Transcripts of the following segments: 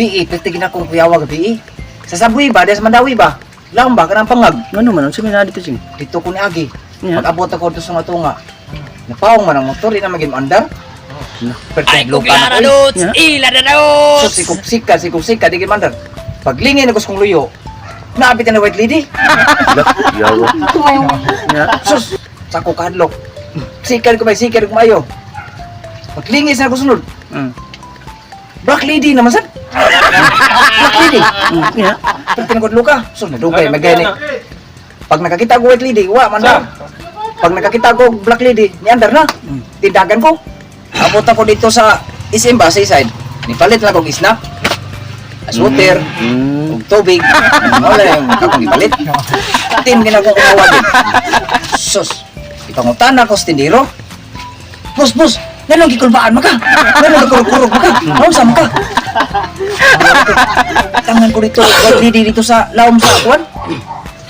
Bi, pertigin akong kuyawa gabi. Sa sabuy ba, sa mandawi ba? Lang ba, kanang pangag. Ano man, ang sabi na dito sing. Dito ko ni Agi. Yeah. Pag abot ako doon sa mga tunga. Napawang man ang motor, di na maging andar. Ay, na dots! Yeah. Ila na So, dots! sikupsika, sikupsika, di mandar. Paglingin ako sa kong luyo, naapit na white lady. Yawa. Ya. Sus, sa ko kadlok. Sikar ko ba, sikar ko mayo. Paglingis na ako sunod. Mm. Black lady naman sad. Lady. Pero tinagod luka. So, nadugay, may gani. Pag nakakita ko white lady, wa, manda. Pag nakakita ko black lady, ni andar na. Tindagan ko. Abot ako dito sa SM ba, side. Nipalit lang akong snack. As water. Mm. og tubig. Wala yung akong ipalit. Tin ginagawa ko kawagin. Sus, ipangutan ako sa tindero. Bus, bus, nanong gikulbaan mo ka? Nanong gikurog-kurog mo ka? Laom sa mo ka? Tangan ko dito, wag lidi dito sa laom sa akuan.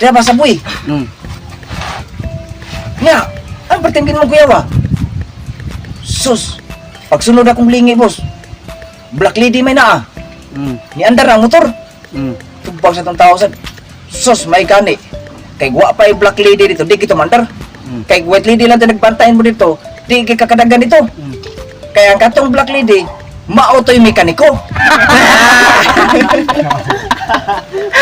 Diya ba sa buhay? Mm. Nga, ang pertingin mo kuya ba? Sus, pagsunod akong lingi, boss. Black lady may naa. Mm. Ni andar ang motor. Mm. Tumbang sa itong tao sa sus may gani. Kay wa pa yung black lady dito, di kita mandar. Mm. Kay white lady lang tayo nagbantayan mo dito, di kakadagan dito. Mm. Kaya ang katong black lady, maauto yung mekaniko.